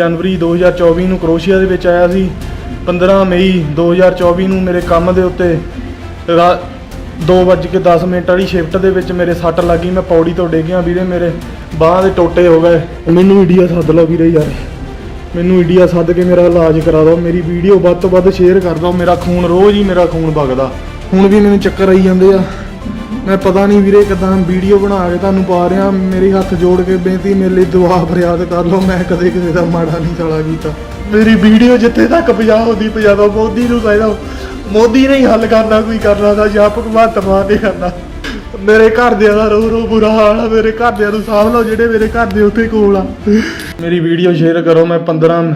ਜਨਵਰੀ 2024 ਨੂੰ ਕਰੋਸ਼ੀਆ ਦੇ ਵਿੱਚ ਆਇਆ ਸੀ। 15 ਮਈ 2024 ਨੂੰ ਮੇਰੇ ਕੰਮ ਦੇ ਉੱਤੇ ਰਾ- ਦੋ ਵੱਜ ਕੇ 10 ਮਿੰਟ ਵਾਲੀ ਸ਼ਿਫਟ ਦੇ ਵਿੱਚ ਮੇਰੇ ਸੱਟ ਲੱਗੀ ਮੈਂ ਪੌੜੀ ਤੋਂ ਡਿੱਗਿਆ ਵੀਰੇ ਮੇਰੇ ਬਾਹਾਂ ਦੇ ਟੋਟੇ ਹੋ ਗਏ। ਮੈਨੂੰ ਇੰਡੀਆ ਸੱਦ ਲਓ ਵੀਰੇ ਯਾਰ। ਮੈਨੂੰ ਇੰਡੀਆ ਸੱਦ ਕੇ ਮੇਰਾ ਇਲਾਜ ਕਰਾ ਦਿਓ। ਮੇਰੀ ਵੀਡੀਓ ਵੱਧ ਤੋਂ ਵੱਧ ਸ਼ੇਅਰ ਕਰ ਦਿਓ। ਮੇਰਾ ਖੂਨ ਰੋਜ਼ ਹੀ ਮੇਰਾ ਖੂਨ ਵਗਦਾ। ਹੁਣ ਵੀ ਮੈਨੂੰ ਚੱਕਰ ਆਈ ਜਾਂਦੇ ਆ। ਮੈਂ ਪਤਾ ਨਹੀਂ ਵੀਰੇ ਕਿਦਾਂ ਵੀਡੀਓ ਬਣਾ ਕੇ ਤੁਹਾਨੂੰ ਪਾ ਰਿਹਾ, ਮੇਰੇ ਹੱਥ ਜੋੜ ਕੇ ਬੇਨਤੀ, ਮੇਰੇ ਲਈ ਦੁਆ ਫਰਿਆਦ ਕਰ ਲਓ, ਮੈਂ ਕਦੇ ਕਿਸੇ ਦਾ ਮਾੜਾ ਨਹੀਂ ਸਾਲਾ ਕੀਤਾ। ਮੇਰੀ ਵੀਡੀਓ ਜਿੱਥੇ ਤੱਕ ਪਹੁੰਚਾ ਹੁੰਦੀ ਪਹੁੰਚਾ ਮੋਦੀ ਨੂੰ ਕਹਿਦਾ ਮੋਦੀ ਨੇ ਹੀ ਹੱਲ ਕਰਨਾ, ਕੋਈ ਕਰਨਾ ਦਾ ਜਾਂ ਭਗਵੰਤ ਮਾਨ ਨੇ ਕਰਨਾ। ਮੇਰੇ ਘਰਦਿਆਂ ਦਾ ਰੋ ਰੋ ਬੁਰਾ ਹਾਲ ਆ, ਮੇਰੇ ਘਰਦਿਆਂ ਨੂੰ ਸਾਂਭ ਲਓ, ਜਿਹੜੇ ਮੇਰੇ ਘਰ ਦੇ ਉੱਤੇ ਕੋਲ ਆ। ਮੇਰੀ ਵੀਡੀਓ ਸ਼ੇਅਰ ਕਰੋ, ਮੈਂ 15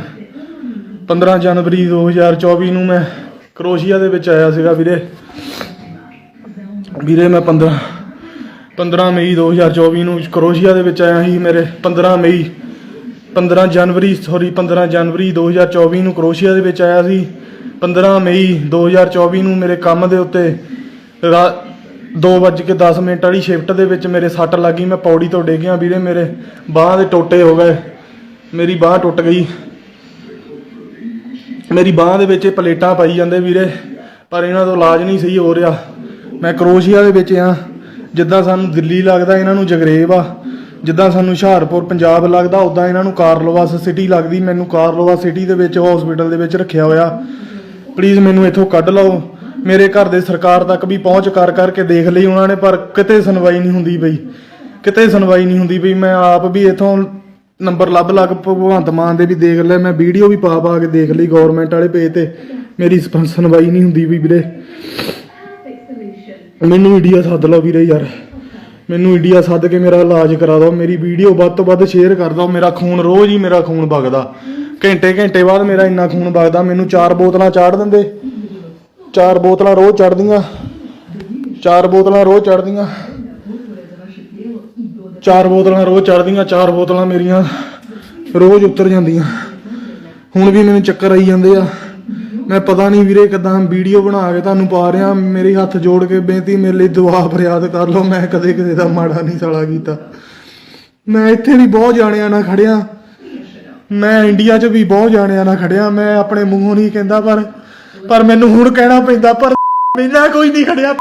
15 ਜਨਵਰੀ 2024 ਨੂੰ ਮੈਂ ਕਰੋਸ਼ੀਆ ਦੇ ਵਿੱਚ ਆਇਆ ਸੀਗਾ ਵੀਰੇ। ਵੀਰੇ, ਮੈਂ 15 15 ਮਈ 2024 ਨੂੰ ਕਰੋਸ਼ੀਆ ਦੇ ਵਿੱਚ ਆਇਆ ਸੀ ਮੇਰੇ 15 ਮਈ 15 ਜਨਵਰੀ ਸੌਰੀ 15 ਜਨਵਰੀ 2024 ਨੂੰ ਕਰੋਸ਼ੀਆ ਦੇ ਵਿੱਚ ਆਇਆ ਸੀ। 15 ਮਈ 2024 ਨੂੰ ਮੇਰੇ ਕੰਮ ਦੇ ਉੱਤੇ ਰਾ- ਦੋ ਵੱਜ ਕੇ 10 ਮਿੰਟ ਵਾਲੀ ਸ਼ਿਫਟ ਦੇ ਵਿੱਚ ਮੇਰੇ ਸੱਟ ਲੱਗੀ ਮੈਂ ਪੌੜੀ ਤੋਂ ਡਿੱਗਿਆ ਵੀਰੇ, ਮੇਰੇ ਬਾਹਾਂ ਦੇ ਟੋਟੇ ਹੋ ਗਏ। ਮੇਰੀ ਬਾਹ ਟੁੱਟ ਗਈ। ਮੇਰੀ ਬਾਹ ਦੇ ਵਿੱਚ ਇਹ ਪਲੇਟਾਂ ਪਾਈ ਜਾਂਦੇ ਵੀਰੇ, ਪਰ ਇਹਨਾਂ ਤੋਂ ਇਲਾਜ ਨਹੀਂ ਸਹੀ ਹੋ ਰਿਹਾ। ਮੈਂ ਕਰੋਸ਼ੀਆ ਦੇ ਵਿੱਚ ਆ। ਜਿੱਦਾਂ ਸਾਨੂੰ ਦਿੱਲੀ ਲੱਗਦਾ, ਇਹਨਾਂ ਨੂੰ ਜਗਰੇਬ ਆ। ਜਿੱਦਾਂ ਸਾਨੂੰ ਹੁਸ਼ਿਆਰਪੁਰ, ਪੰਜਾਬ ਲੱਗਦਾ ਉਦਾਂ ਇਹਨਾਂ ਨੂੰ ਕਾਰਲੋਵਾਸ ਸਿਟੀ ਲੱਗਦੀ। ਮੈਨੂੰ ਕਾਰਲੋਵਾਸ ਸਿਟੀ ਦੇ ਵਿੱਚ ਹਸਪੀਟਲ ਦੇ ਵਿੱਚ ਰੱਖਿਆ ਹੋਇਆ। ਪਲੀਜ਼ ਮੈਨੂੰ ਇੱਥੋਂ ਕੱਢ ਲਓ। ਮੇਰੇ ਘਰ ਦੇ ਸਰਕਾਰ ਤੱਕ ਵੀ ਪਹੁੰਚ ਕਰ ਕਰਕੇ ਦੇਖ ਲਈ ਉਹਨਾਂ ਨੇ, ਪਰ ਕਿਤੇ ਸੁਣਵਾਈ ਨਹੀਂ ਹੁੰਦੀ ਬਈ ਕਿਤੇ ਸੁਣਵਾਈ ਨਹੀਂ ਹੁੰਦੀ ਬਈ ਮੈਂ ਆਪ ਵੀ ਇਥੋਂ ਨੰਬਰ ਲੱਭ ਲੱਗ ਭਗਵੰਤ ਮਾਨ ਦੇ ਵੀ ਦੇਖ ਲਿਆ। ਮੈਂ ਵੀਡੀਓ ਵੀ ਪਾ ਪਾ ਕੇ ਦੇਖ ਲਈ ਗਵਰਨਮੈਂਟ ਵਾਲੇ ਪੇਜ ਤੇ। ਮੇਰੀ ਸੁਣਵਾਈ ਨਹੀਂ ਹੁੰਦੀ ਵੀ ਵੀਰੇ। ਮੈਨੂੰ ਇੰਡੀਆ ਸੱਦ ਲਓ ਵੀਰੇ ਯਾਰ। ਮੈਨੂੰ ਇੰਡੀਆ ਸੱਦ ਕੇ ਮੇਰਾ ਇਲਾਜ ਕਰਾ ਦਿਓ, ਮੇਰੀ ਵੀਡੀਓ ਵੱਧ ਤੋਂ ਵੱਧ ਸ਼ੇਅਰ ਕਰ ਦਿਓ, ਮੇਰਾ ਖੂਨ ਰੋਜ਼ ਹੀ ਮੇਰਾ ਖੂਨ ਵਗਦਾ। ਘੰਟੇ ਘੰਟੇ ਬਾਅਦ ਮੇਰਾ ਇੰਨਾ ਖੂਨ ਵਗਦਾ, ਮੈਨੂੰ ਚਾਰ ਬੋਤਲਾਂ ਚਾੜ ਦਿੰਦੇ। ਚਾਰ ਬੋਤਲਾਂ ਰੋਜ਼ ਚੜਦੀਆਂ ਚਾਰ ਬੋਤਲਾਂ ਰੋਜ਼ ਚੜਦੀਆਂ ਚਾਰ ਬੋਤਲਾਂ ਰੋਜ਼ ਚੜਦੀਆਂ ਚਾਰ ਬੋਤਲਾਂ ਮੇਰੀਆਂ ਰੋਜ਼ ਉਤਰ ਜਾਂਦੀਆਂ। ਹੁਣ ਵੀ ਮੈਨੂੰ ਚੱਕਰ ਆਈ ਜਾਂਦੇ ਆ। ਮੈਂ ਪਤਾ ਨਹੀਂ ਵੀਰੇ ਕਿਦਾਂ ਵੀਡੀਓ ਬਣਾ ਕੇ ਤੁਹਾਨੂੰ ਪਾ ਰਿਹਾ, ਮੇਰੇ ਹੱਥ ਜੋੜ ਕੇ ਬੇਨਤੀ, ਮੇਰੇ ਲਈ ਦੁਆ ਫਰਿਆਦ ਕਰ ਲਓ, ਮੈਂ ਕਦੇ ਕਿਸੇ ਦਾ ਮਾੜਾ ਨਹੀਂ ਸਾਲਾ ਕੀਤਾ। ਮੈਂ ਇੱਥੇ ਵੀ ਬਹੁਤ ਜਾਣਿਆਂ ਨਾਲ ਖੜਿਆ। ਮੈਂ ਇੰਡੀਆ 'ਚ ਵੀ ਬਹੁਤ ਜਾਣਿਆਂ ਨਾਲ ਖੜਿਆ, ਮੈਂ ਆਪਣੇ ਮੂੰਹੋਂ ਨਹੀਂ ਕਹਿੰਦਾ ਪਰ ਪਰ ਮੈਨੂੰ ਹੁਣ ਕਹਿਣਾ ਪੈਂਦਾ, ਪਰ ਮੈਨਾਂ ਕੋਈ ਨਹੀਂ ਖੜਿਆ।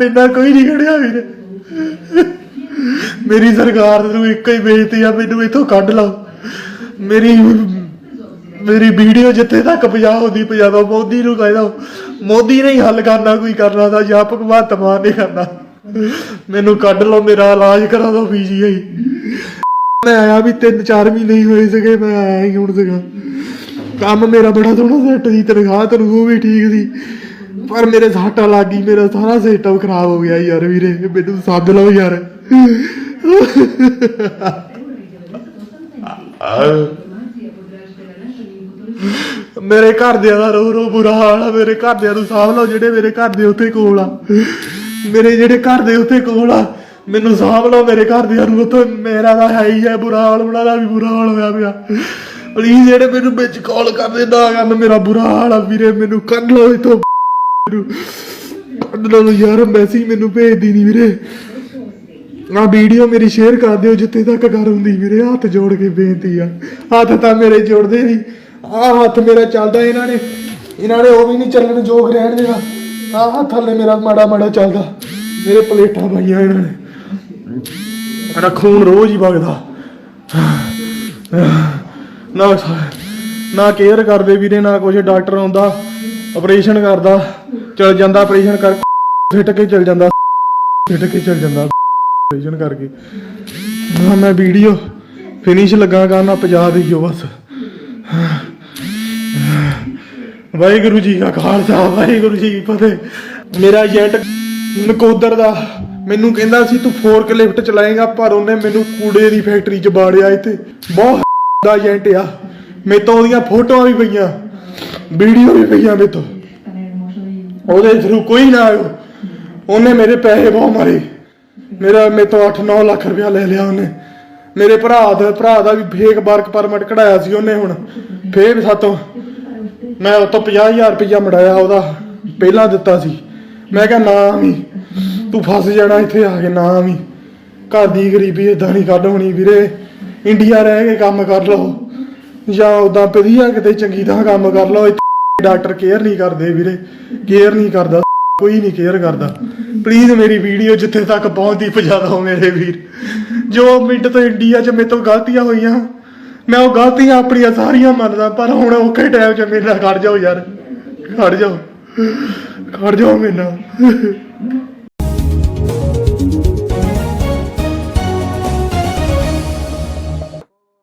ਮੈਨਾਂ ਕੋਈ ਨਹੀਂ ਖੜਿਆ ਵੀਰੇ। ਮੇਰੀ ਸਰਕਾਰ ਨੂੰ ਇੱਕੋ ਹੀ ਬੇਨਤੀ ਆ, ਮੈਨੂੰ ਇੱਥੋਂ ਕੱਢ ਲਓ। ਮੇਰੀ ਮੇਰੀ ਵੀਡੀਓ ਜਿੱਥੇ ਤੱਕ ਪਹੁੰਚਾ ਹੁੰਦੀ ਪਹੁੰਚਾ ਮੋਦੀ ਨੂੰ ਕਹਿਦਾ, ਮੋਦੀ ਨੇ ਹੀ ਹੱਲ ਕਰਨਾ, ਕੋਈ ਕਰਨਾ ਦਾ ਜਾਂ ਭਗਵੰਤ ਮਾਨ ਨੇ ਕਰਨਾ। ਮੈਨੂੰ ਕੱਢ ਲਓ, ਮੇਰਾ ਇਲਾਜ ਕਰਾ ਦਿਓ ਪੀਜੀਆਈ ਮੈਂ ਆਇਆ ਵੀ 3-4 ਮਹੀਨੇ ਹੀ ਹੋਏ ਸੀਗੇ, ਮੈਂ ਆਇਆ ਹੀ ਹੁਣ ਸੀਗਾ। ਕੰਮ ਮੇਰਾ ਬੜਾ ਸੋਹਣਾ ਸੈੱਟ ਸੀ ਤਨਖਾਹ ਤਨਖੂਹ ਵੀ ਠੀਕ ਸੀ। ਪਰ ਮੇਰੇ ਸਾਟਾ ਲੱਗ ਗਈ ਮੇਰਾ ਸਾਰਾ ਸਿਸਟਮ ਖਰਾਬ ਹੋ ਗਿਆ ਯਾਰ ਵੀਰੇ, ਮੈਨੂੰ ਸੱਦ ਲਓ ਯਾਰ। ਮੇਰੇ ਘਰਦਿਆਂ ਦਾ ਰੋ ਰੋ ਬੁਰਾ ਹਾਲ ਆ, ਮੇਰੇ ਘਰਦਿਆਂ ਨੂੰ ਸਾਂਭ ਲਓ ਜਿਹੜੇ ਮੇਰੇ ਘਰ ਦੇ ਉੱਤੇ ਕੋਲ ਆ। ਮੇਰੇ ਜਿਹੜੇ ਘਰ ਦੇ ਉੱਤੇ ਕੋਲ ਆ, ਮੈਨੂੰ ਸਾਂਭ ਲਓ ਮੇਰੇ ਘਰਦਿਆਂ ਨੂੰ, ਉੱਥੇ ਮੇਰਾ ਤਾਂ ਹੈ ਹੀ ਹੈ ਬੁਰਾ ਹਾਲ, ਉਹਨਾਂ ਦਾ ਵੀ ਬੁਰਾ ਹਾਲ ਹੋਇਆ ਪਿਆ। ਪਲੀਜ਼ ਜਿਹੜੇ ਮੈਨੂੰ ਵਿੱਚ ਕਾਲ ਕਰਦੇ, ਨਾ ਕਰਨ ਮੇਰਾ ਬੁਰਾ ਹਾਲ ਆ ਵੀਰੇ, ਮੈਨੂੰ ਕੱਢ ਲਓ ਇਥੋਂ। ਕੱਢ ਲਓ ਯਾਰ, ਮੈਸੇਜ ਮੈਨੂੰ ਭੇਜਦੀ ਨਹੀਂ ਵੀਰੇ। ਆ ਵੀਡੀਓ ਮੇਰੀ ਸ਼ੇਅਰ ਕਰ ਦਿਓ, ਜਿੱਥੇ ਤੱਕ ਕਰ ਹੁੰਦੀ ਵੀਰੇ, ਹੱਥ ਜੋੜ ਕੇ ਬੇਨਤੀ ਆ। ਹੱਥ ਤਾਂ ਮੇਰੇ ਜੋੜਦੇ ਨਹੀਂ ਆਹ ਹੱਥ ਮੇਰਾ ਚੱਲਦਾ ਇਹਨਾਂ ਨੇ। ਇਹਨਾਂ ਨੇ ਉਹ ਵੀ ਨਹੀਂ ਚੱਲਣ ਜੋਗ ਰਹਿਣ ਦੇਣਾ। ਆ ਹੱਥ ਥੱਲੇ ਮੇਰਾ ਮਾੜਾ ਮਾੜਾ ਚੱਲਦਾ। ਮੇਰੇ ਪਲੇਟਾਂ ਪਾਈਆਂ ਇਹਨਾਂ ਨੇ। ਮੇਰਾ ਖੂਨ ਰੋਜ਼ ਹੀ ਵਗਦਾ। ਨਾ ਨਾ ਕੇਅਰ ਕਰਦੇ ਵੀਰੇ, ਨਾ ਕੁਝ ਡਾਕਟਰ ਆਉਂਦਾ ਆਪਰੇਸ਼ਨ ਕਰਦਾ, ਚਲ ਜਾਂਦਾ ਆਪਰੇਸ਼ਨ ਕਰ, ਫਿੱਟ ਕੇ ਚਲ ਜਾਂਦਾ, ਫਿੱਟ ਕੇ ਚਲ ਜਾਂਦਾ ਆਪਰੇਸ਼ਨ ਕਰਕੇ। ਹਾਂ ਮੈਂ ਵੀਡੀਓ ਫਿਨਿਸ਼ ਲੱਗਾ ਕਰਨਾ ਪਜਾ ਦਿਓ ਬਸ। ਵਾਹਿਗੁਰੂ ਜੀ ਕਾ ਖਾਲਸਾ, ਵਾਹਿਗੁਰੂ ਜੀ ਕੀ ਫਤਿਹ। ਮੇਰਾ ਏਜੰਟ ਨਕੋਦਰ ਦਾ ਮੈਨੂੰ ਕਹਿੰਦਾ ਸੀ, ਤੂੰ ਫੋਰਕ ਲਿਫਟ ਚਲਾਏਗਾ, ਪਰ ਉਹਨੇ ਮੈਨੂੰ ਕੂੜੇ ਦੀ ਫੈਕਟਰੀ 'ਚ ਬਾੜਿਆ ਇੱਥੇ। ਬਹੁਤ ਦਾ ਏਜੰਟ ਆ। ਮੇਰੇ ਤੋਂ ਉਹਦੀਆਂ ਫੋਟੋਆਂ ਵੀ ਪਈਆਂ, ਵੀਡੀਓ ਵੀ ਪਈਆਂ ਮੇਰੇ ਤੋਂ। ਉਹਦੇ ਥਰੂ ਕੋਈ ਨਾ ਆਇਓ। ਉਹਨੇ ਮੇਰੇ ਪੈਸੇ ਬਹੁਤ ਮਾਰੇ। ਮੇਰਾ, ਮੇਰੇ ਤੋਂ 8-9 ਲੱਖ ਰੁਪਇਆ ਲੈ ਲਿਆ ਉਹਨੇ। ਮੇਰੇ ਭਰਾ ਦਾ ਭਰਾ ਦਾ ਵੀ ਫੇਕ ਵਰਕ ਪਰਮਿਟ ਕਢਾਇਆ ਸੀ ਉਹਨੇ ਹੁਣ। ਫੇਰ ਸਾਤੋਂ ਮੈਂ ਉਹ ਤੋਂ 50000 ਰੁਪਇਆ ਮੜਾਇਆ ਉਹਦਾ, ਪਹਿਲਾਂ ਦਿੱਤਾ ਸੀ। ਮੈਂ ਕਿਹਾ, ਨਾ ਵੀ, ਤੂੰ ਫਸ ਜਾਣਾ, ਇੱਥੇ ਆ ਕੇ ਨਾ ਵੀ। ਘਰ ਦੀ ਗਰੀਬੀ ਇਦਾਂ ਨਹੀਂ ਕੱਢ ਹੋਣੀ ਵੀਰੇ। ਇੰਡੀਆ ਰਹਿ ਕੇ ਕੰਮ ਕਰ ਲਓ। ਜਾਂ ਉਦਾਂ ਵਧੀਆ ਕਿਤੇ ਚੰਗੀ ਤਰ੍ਹਾਂ ਕੰਮ ਕਰ ਲਓ। ਇੱਥੇ ਡਾਕਟਰ ਕੇਅਰ ਨਹੀਂ ਕਰਦੇ ਵੀਰੇ। ਕੇਅਰ ਨਹੀਂ ਕਰਦਾ। ਕੋਈ ਨਹੀਂ ਕੇਅਰ ਕਰਦਾ। ਪਲੀਜ਼ ਮੇਰੀ ਵੀਡੀਓ ਜਿੱਥੇ ਤੱਕ ਪਹੁੰਚਦੀ, ਪਹੁੰਚਾ ਦਿਓ ਮੇਰੇ ਵੀਰ। ਜੋ ਮਿੰਟ ਤੋਂ ਇੰਡੀਆ 'ਚ ਮੇਰੇ ਤੋਂ ਗਲਤੀਆਂ ਹੋਈਆਂ ਮੈਂ ਉਹ ਗਲਤੀਆਂ ਆਪਣੀਆਂ ਸਾਰੀਆਂ ਮੰਨਦਾ, ਪਰ ਹੁਣ ਔਖੇ ਟਾਈਮ 'ਚ ਮੇਰੇ ਨਾਲ ਖੜ ਜਾਓ ਯਾਰ। ਖੜ ਜਾਓ। ਖੜ ਜਾਓ ਮੇਰੇ ਨਾਲ।